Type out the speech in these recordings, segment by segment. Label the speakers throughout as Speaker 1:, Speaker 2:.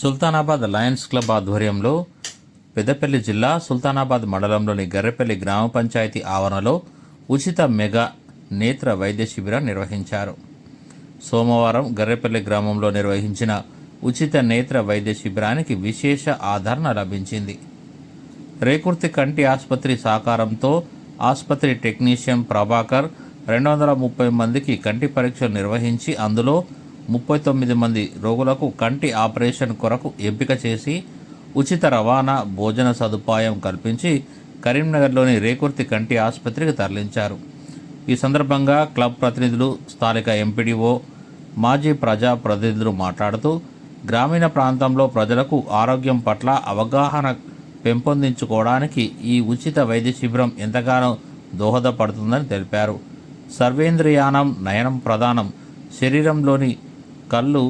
Speaker 1: Sultanabad Lions club ఆధ్వర్యంలో పెద్దపల్లి జిల్లా సుల్తానాబాద్ మండలంలోని గర్రెపల్లి గ్రామ పంచాయతీ ఆవరణలో ఉచిత మెగా నేత్ర వైద్య శిబిరం నిర్వహించారు. సోమవారం గర్రెపల్లి గ్రామంలో నిర్వహించిన ఉచిత నేత్ర వైద్య శిబిరానికి విశేష ఆదరణ లభించింది. రేకుర్తి కంటి ఆసుపత్రి సహకారంతో ఆసుపత్రి టెక్నీషియన్ ప్రభాకర్ రెండు వందల ముప్పై మందికి కంటి పరీక్షలు నిర్వహించి అందులో ముప్పై తొమ్మిది మంది రోగులకు కంటి ఆపరేషన్ కొరకు ఎంపిక చేసి ఉచిత రవాణా భోజన సదుపాయం కల్పించి కరీంనగర్లోని రేకుర్తి కంటి ఆసుపత్రికి తరలించారు. ఈ సందర్భంగా క్లబ్ ప్రతినిధులు స్థానిక ఎంపీడీఓ మాజీ ప్రజా ప్రతినిధులు మాట్లాడుతూ గ్రామీణ ప్రాంతంలో ప్రజలకు ఆరోగ్యం పట్ల అవగాహన పెంపొందించుకోవడానికి ఈ ఉచిత వైద్య శిబిరం ఎంతగానో దోహదపడుతుందని తెలిపారు. సర్వేంద్రియానం నయనం ప్రధానం శరీరంలోని కళ్ళు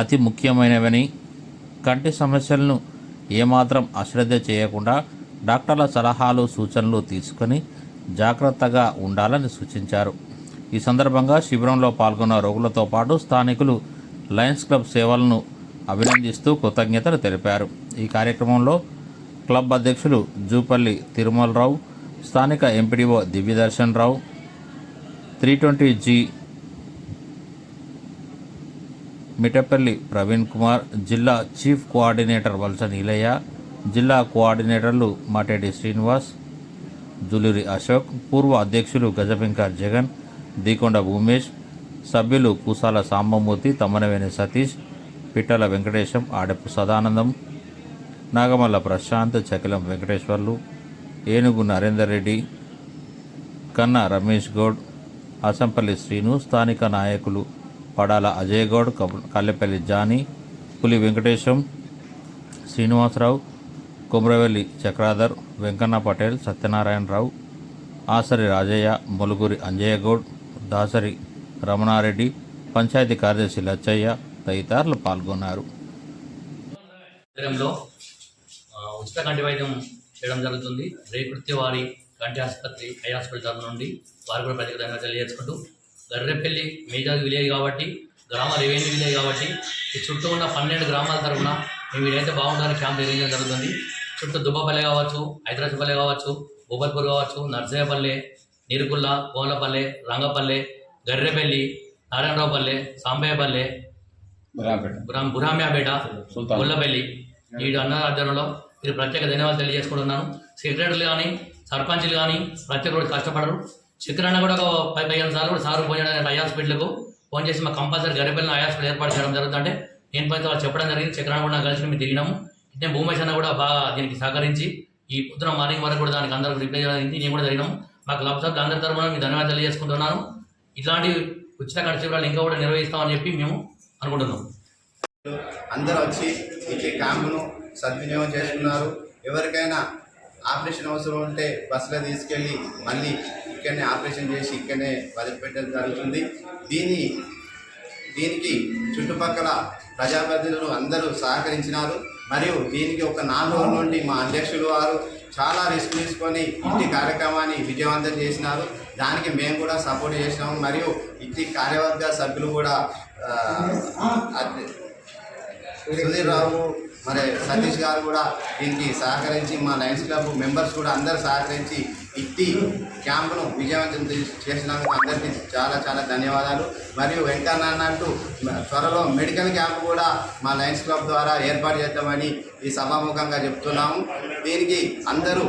Speaker 1: అతి ముఖ్యమైనవని కంటి సమస్యలను ఏమాత్రం అశ్రద్ధ చేయకుండా డాక్టర్ల సలహాలు సూచనలు తీసుకొని జాగ్రత్తగా ఉండాలని సూచించారు. ఈ సందర్భంగా శిబిరంలో పాల్గొన్న రోగులతో పాటు స్థానికులు లయన్స్ క్లబ్ సేవలను అభినందిస్తూ కృతజ్ఞతలు తెలిపారు. ఈ కార్యక్రమంలో క్లబ్ అధ్యక్షులు జూపల్లి తిరుమలరావు స్థానిక MPDO Divyadarshan Rao three twenty G Mitapalli Praveen Kumar జిల్లా చీఫ్ కోఆర్డినేటర్ వలస నీలయ్య జిల్లా కోఆర్డినేటర్లు మాటేటి శ్రీనివాస్ జులూరి అశోక్ పూర్వ అధ్యక్షులు గజపెంకర్ జగన్ దీకొండ భూమేష్ సభ్యులు పూసాల సాంబమూర్తి తమ్మనవేని సతీష్ పిట్టల వెంకటేశం ఆడపు సదానందం నాగమల్ల ప్రశాంత్ చకిలం వెంకటేశ్వర్లు ఏనుగు నరేందర్ రెడ్డి కన్నా రమేష్ గౌడ్ అసంపల్లి శ్రీను స్థానిక నాయకులు పడాల అజయ్ గౌడ్ కల్లెపల్లి జానీ పులి వెంకటేశం శ్రీనివాసరావు కుమ్రవెల్లి చక్రాధర్ వెంకన్న పటేల్ సత్యనారాయణరావు ఆసరి రాజయ్య మొలుగురి అంజయ్యగౌడ్ దాసరి రమణారెడ్డి పంచాయతీ కార్యదర్శి లచ్చయ్య తదితరులు పాల్గొన్నారు.
Speaker 2: ఉచిత కంటి వైద్యం చేయడం జరుగుతుంది. రేకృత్య వారి కంటి ఆసుపత్రి ఐ హాస్పిటల్ తరఫు నుండి వారు కూడా ప్రత్యేకంగా తెలియజేసుకుంటూ గర్రెపల్లి మేజర్ విలేజ్ కాబట్టి గ్రామ రెవెన్యూ విలేజ్ కాబట్టి ఈ చుట్టూ ఉన్న పన్నెండు గ్రామాల తరఫున మేము వీడైతే బాగుండాలని క్యాంప్ నిర్వహించడం జరుగుతుంది. చుట్టూ దుబ్బపల్లె కావచ్చు హైదరాబాద్పల్లె కావచ్చు భూపల్పూర్ కావచ్చు నర్సయ్యపల్లె నీరుకుల్ల కోలపల్లె రంగపల్లె గర్రెపల్లి నారాయణరావుపల్లె సాంబయ్యపల్లె బురాం బురామ్యాపేట గుల్లపల్లి ఈ అన్న ఆధ్వర్యంలో మీరు ప్రత్యేక ధన్యవాదాలు తెలియజేసుకుంటున్నాను. సెక్రటరీలు కానీ సర్పంచ్లు కానీ ప్రత్యేక కష్టపడరు. చక్రాన్న కూడా ఒక పది పదిహేను సార్లు కూడా సార్ ఫోన్ చేయడం ఐ హాస్పిటల్కు. ఫోన్ చేసి మా కంపల్సరీ గరిబెల్లిన ఐ హాస్పిటల్ ఏర్పాటు చేయడం జరుగుతుందంటే నేను పైన వాళ్ళు చెప్పడం జరిగింది. చక్రాన్న కూడా కలిసి మేము తిరిగినాము. ఇట్టే భూమేష్ అన్న కూడా బాగా దీనికి సహకరించి ఈ పొద్దున మార్నింగ్ వరకు కూడా దానికి అందరికి రిప్లై చేయడం నేను కూడా జరిగినాము. మాకు క్లబ్ సభ్యులు అందరి తరఫున మీకు ధన్యవాదాలు తెలియజేసుకుంటున్నాను. ఇలాంటి ఉచిత కంటి ఇంకా కూడా నిర్వహిస్తామని చెప్పి మేము అనుకుంటున్నాం.
Speaker 3: అందరూ వచ్చి ఇచ్చే క్యాంపును సద్వినియోగం చేసుకున్నారు. ఎవరికైనా ఆపరేషన్ అవసరం ఉంటే బస్సులో తీసుకెళ్ళి మళ్ళీ ఇక్కడనే ఆపరేషన్ చేసి ఇక్కడనే వదిలిపెట్టడం జరుగుతుంది. దీని దీనికి చుట్టుపక్కల ప్రజాప్రతినిధులు అందరూ సహకరించినారు. మరియు దీనికి ఒక నాలుగు రోజుల నుండి మా అధ్యక్షులు వారు చాలా రిస్క్ తీసుకొని ఇంటి కార్యక్రమాన్ని విజయవంతం చేసినారు. దానికి మేము కూడా సపోర్ట్ చేసినాము. మరియు ఇంటి కార్యవర్గ సభ్యులు కూడా సుధీర్ రావు మరి సతీష్ గారు కూడా దీనికి సహకరించి మా లయన్స్ క్లబ్ మెంబర్స్ కూడా అందరు సహకరించి ఇట్టి క్యాంపును విజయవంతం చేసినందుకు అందరికీ చాలా చాలా ధన్యవాదాలు. మరియు వెంకన్న అన్నట్టు త్వరలో మెడికల్ క్యాంప్ కూడా మా లయన్స్ క్లబ్ ద్వారా ఏర్పాటు చేద్దామని ఈ సభాముఖంగా చెప్తున్నాము. దీనికి అందరూ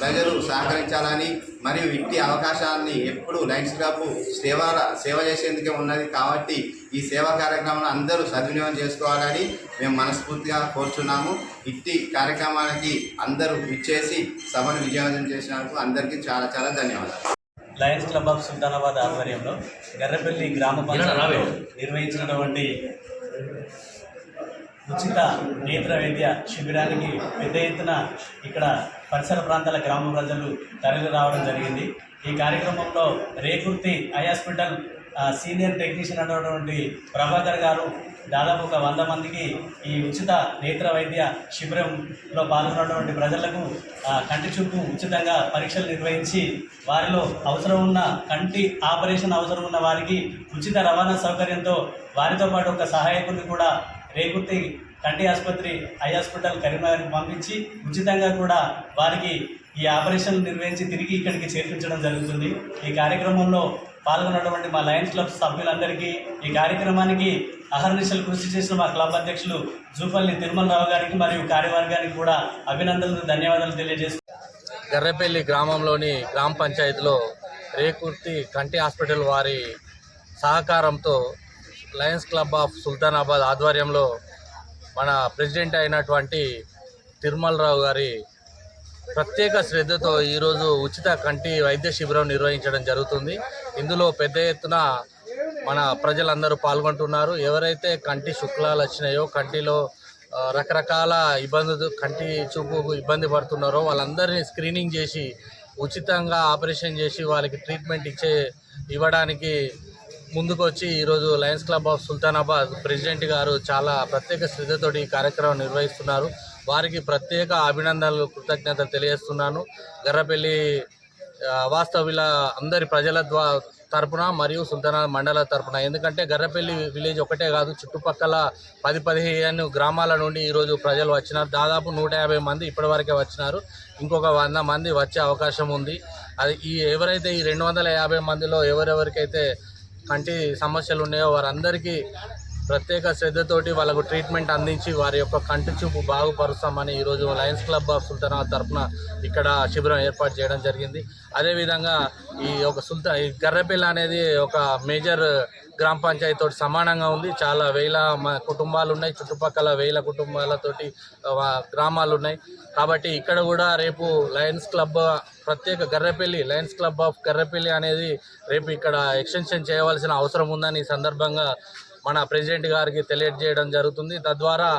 Speaker 3: ప్రజలు సహకరించాలని మరియు ఇట్టి అవకాశాన్ని ఎప్పుడు లయన్స్ క్లబ్ సేవ సేవ చేసేందుకే ఉన్నది కాబట్టి ఈ సేవా కార్యక్రమాన్ని అందరూ సద్వినియోగం చేసుకోవాలని మేము మనస్ఫూర్తిగా కోరుచున్నాము. ఇట్టి కార్యక్రమానికి అందరూ ఇచ్చేసి సభను విజయవంతం చేసినందుకు అందరికీ చాలా చాలా ధన్యవాదాలు.
Speaker 4: లయన్స్ క్లబ్ ఆఫ్ సుల్తానాబాద్ ఆధ్వర్యంలో గర్రపల్లి గ్రామ
Speaker 2: ఇలా రావే.
Speaker 4: పంచాయతీ నిర్వహించినటువంటి ఉచిత నేత్ర వైద్య శిబిరానికి పెద్ద ఎత్తున ఇక్కడ పరిసర ప్రాంతాల గ్రామ ప్రజలు తరలి రావడం జరిగింది. ఈ కార్యక్రమంలో Rekurthi eye hospital senior technician అనేటువంటి ప్రభాకర్ గారు దాదాపు ఒక వంద మందికి ఈ ఉచిత నేత్ర వైద్య శిబిరంలో పాల్గొన్నటువంటి ప్రజలకు కంటి చూపు ఉచితంగా పరీక్షలు నిర్వహించి వారిలో అవసరం ఉన్న కంటి ఆపరేషన్ అవసరం ఉన్న వారికి ఉచిత రవాణా సౌకర్యంతో వారితో పాటు ఒక సహాయకుడిని కూడా రేకుర్తి కంటి ఆసుపత్రి ఐ హాస్పిటల్ కరీంనగర్కి పంపించి ఉచితంగా కూడా వారికి ఈ ఆపరేషన్ నిర్వహించి తిరిగి ఇక్కడికి చేర్పించడం జరుగుతుంది. ఈ కార్యక్రమంలో పాల్గొన్నటువంటి మా లయన్స్ క్లబ్ సభ్యులందరికీ ఈ కార్యక్రమానికి అహర్నిశలు కృషి చేసిన మా క్లబ్ అధ్యక్షులు జూపల్లి తిరుమలరావు గారికి మరియు కార్యవర్గానికి కూడా అభినందనలు ధన్యవాదాలు తెలియజేస్తున్నాను
Speaker 5: గర్రెపల్లి గ్రామంలోని గ్రామ పంచాయతీలో రేకుర్తి కంటి హాస్పిటల్ వారి సహకారంతో లయన్స్ క్లబ్ ఆఫ్ సుల్తానాబాద్ ఆధ్వర్యంలో మన ప్రెసిడెంట్ అయినటువంటి తిరుమలరావు గారి ప్రత్యేక శ్రద్ధతో ఈరోజు ఉచిత కంటి వైద్య శిబిరం నిర్వహించడం జరుగుతుంది. ఇందులో పెద్ద ఎత్తున మన ప్రజలందరూ పాల్గొంటున్నారు. ఎవరైతే కంటి శుక్లాలు వచ్చినాయో కంటిలో రకరకాల ఇబ్బందులు కంటి చూపు ఇబ్బంది పడుతున్నారో వాళ్ళందరినీ స్క్రీనింగ్ చేసి ఉచితంగా ఆపరేషన్ చేసి వాళ్ళకి ట్రీట్మెంట్ ఇచ్చే ఇవ్వడానికి ముందుకు వచ్చి ఈరోజు Lions Club of Sultanabad president గారు చాలా ప్రత్యేక శ్రద్ధతోటి ఈ కార్యక్రమం నిర్వహిస్తున్నారు. వారికి ప్రత్యేక అభినందనలు కృతజ్ఞతలు తెలియజేస్తున్నాను. గర్రపల్లి ఆ, వాస్తవ్యుల అందరి ప్రజల ద్వా తరపున మరియు సుల్తానా మండల తరపున. ఎందుకంటే గర్రపల్లి విలేజ్ ఒకటే కాదు చుట్టుపక్కల పది పదిహేను గ్రామాల నుండి ఈరోజు ప్రజలు వచ్చినారు. దాదాపు నూట యాభై మంది ఇప్పటివరకే వచ్చినారు. ఇంకొక వంద మంది వచ్చే అవకాశం ఉంది. అది ఈ ఎవరైతే ఈ రెండు వందల యాభై మందిలో ఎవరెవరికైతే కంటి సమస్యలు ఉన్నాయో వారందరికీ ప్రత్యేక శ్రద్ధతోటి వాళ్ళకు ట్రీట్మెంట్ అందించి వారి యొక్క కంటి చూపు బాగుపరుస్తామని ఈరోజు లయన్స్ క్లబ్ ఆఫ్ సుల్తానాబాద్ తరఫున ఇక్కడ శిబిరం ఏర్పాటు చేయడం జరిగింది. అదేవిధంగా ఈ ఒక సుల్తా ఈ గర్రెపల్లి అనేది ఒక మేజర్ గ్రామ పంచాయతీతో సమానంగా ఉంది. చాలా వేల మ- కుటుంబాలు ఉన్నాయి. చుట్టుపక్కల వేల కుటుంబాలతోటి గ్రామాలు ఉన్నాయి. కాబట్టి ఇక్కడ కూడా రేపు లయన్స్ క్లబ్ ప్రత్యేక Garrepalli Lions Club of Garrepalli అనేది రేపు ఇక్కడ ఎక్స్టెన్షన్ చేయవలసిన అవసరం ఉందని ఈ సందర్భంగా మన ప్రెసిడెంట్ గారికి తెలియజేయడం జరుగుతుంది. తద్వారా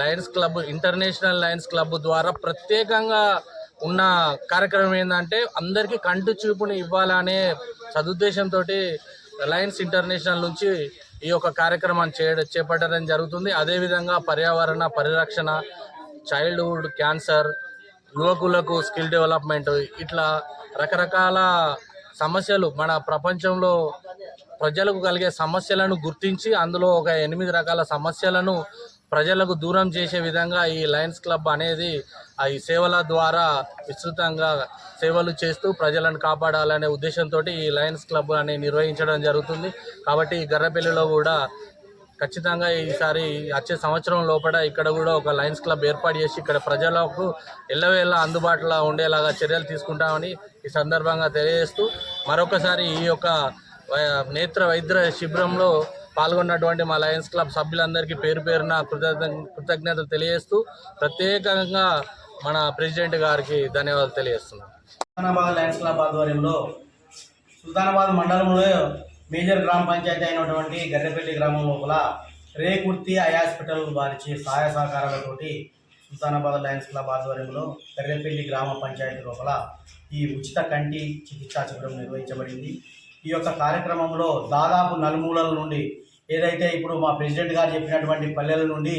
Speaker 5: Lions Club International Lions Club ద్వారా ప్రత్యేకంగా ఉన్న కార్యక్రమం ఏంటంటే అందరికీ కంటి చూపుని ఇవ్వాలనే సదుద్దేశంతో లయన్స్ ఇంటర్నేషనల్ నుంచి ఈ యొక్క కార్యక్రమాన్ని చేయడం చేపట్టడం జరుగుతుంది. అదేవిధంగా పర్యావరణ పరిరక్షణ చైల్డ్హుడ్ క్యాన్సర్ యువకులకు స్కిల్ డెవలప్మెంట్ ఇట్లా రకరకాల సమస్యలు మన ప్రపంచంలో ప్రజలకు కలిగే సమస్యలను గుర్తించి అందులో ఒక ఎనిమిది రకాల సమస్యలను ప్రజలకు దూరం చేసే విధంగా ఈ లయన్స్ క్లబ్ అనేది ఆ ఈ సేవల ద్వారా విస్తృతంగా సేవలు చేస్తూ ప్రజలను కాపాడాలనే ఉద్దేశంతో ఈ లయన్స్ క్లబ్ అనేది నిర్వహించడం జరుగుతుంది. కాబట్టి ఈ గర్రపల్లిలో కూడా ఖచ్చితంగా ఈసారి వచ్చే సంవత్సరం లోపల ఇక్కడ కూడా ఒక లయన్స్ క్లబ్ ఏర్పాటు చేసి ఇక్కడ ప్రజలకు ఎల్లవేళ అందుబాటులో ఉండేలాగా చర్యలు తీసుకుంటామని ఈ సందర్భంగా తెలియజేస్తూ మరొకసారి ఈ యొక్క నేత్ర వైద్య శిబిరంలో పాల్గొన్నటువంటి మా లయన్స్ క్లబ్ సభ్యులందరికీ పేరు పేరున కృతజ్ఞ కృతజ్ఞతలు తెలియజేస్తూ ప్రత్యేకంగా మన ప్రెసిడెంట్ గారికి ధన్యవాదాలు తెలియజేస్తున్నాను
Speaker 4: సుల్తానాబాద్ లయన్స్ క్లబ్ ఆధ్వర్యంలో సుల్తానాబాద్ మండలంలో మేజర్ గ్రామ పంచాయతీ అయినటువంటి గర్రెపల్లి గ్రామం లోపల రేకుర్తి ఐ హాస్పిటల్ వారిచే సహాయ సహకారాలతోటి సుల్తానాబాద్ లయన్స్ క్లబ్ ఆధ్వర్యంలో గర్రెపల్లి గ్రామ పంచాయతీ లోపల ఈ ఉచిత కంటి చికిత్సా శిబిరం నిర్వహించబడింది. ఈ యొక్క కార్యక్రమంలో దాదాపు నలుమూలల నుండి ఏదైతే ఇప్పుడు మా ప్రెసిడెంట్ గారు చెప్పినటువంటి పల్లెల నుండి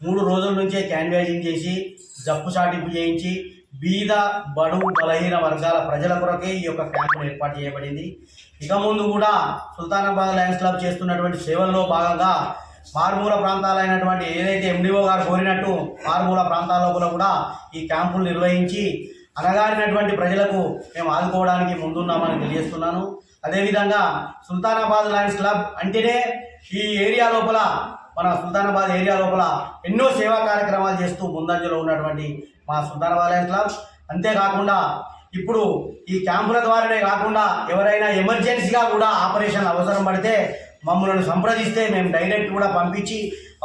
Speaker 4: మూడు రోజుల నుంచే క్యాన్వేజింగ్ చేసి జప్పు చాటింపు చేయించి బీద బడు బలహీన వర్గాల ప్రజల కొరకే ఈ యొక్క క్యాంపును ఏర్పాటు చేయబడింది. ఇక ముందు కూడా సుల్తానాబాద్ లయన్స్ క్లబ్ చేస్తున్నటువంటి సేవల్లో భాగంగా మారుమూల ప్రాంతాలైనటువంటి ఏదైతే ఎండిఓ గారు కోరినట్టు మారుమూల ప్రాంతాల్లో కూడా ఈ క్యాంపులు నిర్వహించి అనగారినటువంటి ప్రజలకు మేము ఆదుకోవడానికి ముందున్నామని తెలియజేస్తున్నాను. అదేవిధంగా సుల్తానాబాద్ లయన్స్ క్లబ్ అంటేనే ఈ ఏరియా లోపల మన సుల్తానాబాద్ ఏరియా లోపల ఎన్నో సేవా కార్యక్రమాలు చేస్తూ ముందంజలో ఉన్నటువంటి మా సుల్తానాబాద్ లయన్స్ క్లబ్ అంతేకాకుండా ఇప్పుడు ఈ క్యాంపుల ద్వారానే కాకుండా ఎవరైనా ఎమర్జెన్సీగా కూడా ఆపరేషన్ అవసరం పడితే మమ్మల్ని సంప్రదిస్తే మేము డైరెక్ట్ కూడా పంపించి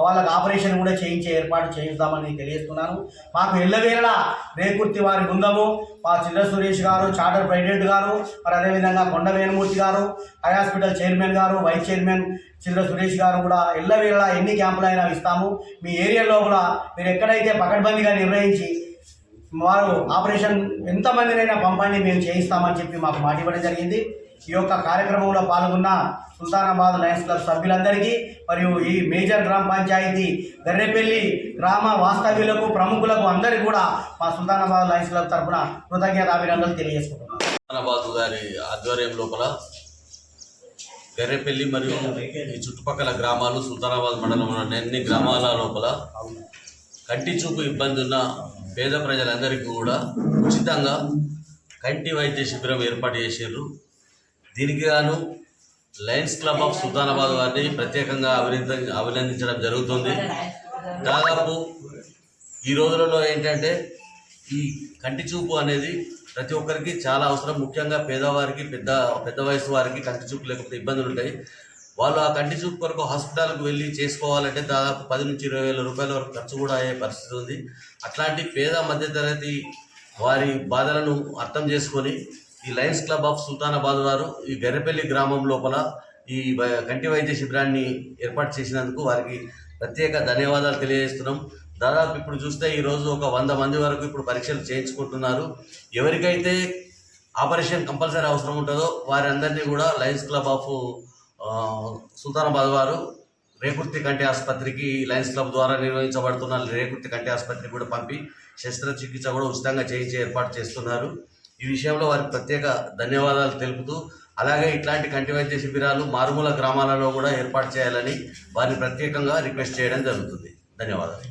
Speaker 4: వాళ్ళకి ఆపరేషన్ కూడా చేయించే ఏర్పాటు చేయిస్తామని తెలియజేస్తున్నాను. మాకు ఎల్లవేళలా రేకుర్తి వారి బృందము మా చిన్న సురేష్ గారు చార్టర్ ప్రెసిడెంట్ గారు మరి అదేవిధంగా కొండ వేణుమూర్తి గారు ఐ హాస్పిటల్ చైర్మన్ గారు వైస్ చైర్మన్ చిన్న సురేష్ గారు కూడా ఎల్లవేళలా ఎన్ని క్యాంపులు అయినా ఇస్తాము. మీ ఏరియాలో కూడా మీరు ఎక్కడైతే పకడ్బందీగా నిర్వహించి వారు ఆపరేషన్ ఎంతమందినైనా పంపండి మేము చేయిస్తామని చెప్పి మాకు మాట ఇవ్వడం జరిగింది. ఈ యొక్క కార్యక్రమంలో పాల్గొన్న సుల్తానాబాద్ లయన్స్ క్లబ్ సభ్యులందరికీ మరియు ఈ మేజర్ గ్రామ పంచాయతీ గర్రెపల్లి గ్రామ వాస్తవ్యులకు ప్రముఖులకు అందరికీ కూడా మా సుల్తానాబాద్ లయన్స్ క్లబ్ తరఫున కృతజ్ఞత అభినందనలు తెలియజేసుకుంటున్నాం
Speaker 5: గారి ఆధ్వర్యం లోపల
Speaker 6: గర్రెపల్లి మరియు ఈ చుట్టుపక్కల గ్రామాలు సుల్తానాబాద్ మండలంలోని అన్ని గ్రామాల లోపల కంటి చూపు ఇబ్బంది ఉన్న పేద ప్రజలందరికీ కూడా ఉచితంగా కంటి వైద్య శిబిరం ఏర్పాటు చేసారు దీనికి గాను లయన్స్ క్లబ్ ఆఫ్ సుల్తానాబాద్ వారిని ప్రత్యేకంగా అభినంద అభినందించడం జరుగుతుంది. దాదాపు ఈ రోజులలో ఏంటంటే ఈ కంటి చూపు అనేది ప్రతి ఒక్కరికి చాలా అవసరం. ముఖ్యంగా పేదవారికి పెద్ద పెద్ద వయసు వారికి కంటి చూపు లేకపోతే ఇబ్బందులు ఉంటాయి వాళ్ళు ఆ కంటి చూపు కొరకు హాస్పిటల్కి వెళ్ళి చేసుకోవాలంటే దాదాపు పది నుంచి ఇరవై వేల రూపాయల వరకు ఖర్చు కూడా అయ్యే పరిస్థితి ఉంది. అట్లాంటి పేద మధ్యతరగతి వారి బాధలను అర్థం చేసుకొని ఈ లయన్స్ క్లబ్ ఆఫ్ సుల్తానాబాద్ వారు ఈ గర్రెపల్లి గ్రామం లోపల ఈ కంటి వైద్య శిబిరాన్ని ఏర్పాటు చేసినందుకు వారికి ప్రత్యేక ధన్యవాదాలు తెలియజేస్తున్నాం. దాదాపు ఇప్పుడు చూస్తే ఈరోజు ఒక వంద మంది వరకు ఇప్పుడు పరీక్షలు చేయించుకుంటున్నారు. ఎవరికైతే ఆపరేషన్ కంపల్సరీ అవసరం ఉంటుందో వారందరినీ కూడా లయన్స్ క్లబ్ ఆఫ్ సుల్తానాబాద్ వారు రేకుర్తి కంటి ఆసుపత్రికి లయన్స్ క్లబ్ ద్వారా నిర్వహించబడుతున్న రేకుర్తి కంటి ఆసుపత్రికి కూడా పంపి శస్త్రచికిత్స కూడా ఉచితంగా చేయించే ఏర్పాటు చేస్తున్నారు. ఈ విషయంలో వారికి ప్రత్యేక ధన్యవాదాలు తెలుపుతూ అలాగే ఇట్లాంటి కంటి వైద్య శిబిరాలు మారుమూల గ్రామాలలో కూడా ఏర్పాటు చేయాలని వారిని ప్రత్యేకంగా రిక్వెస్ట్ చేయడం జరుగుతుంది. ధన్యవాదాలు.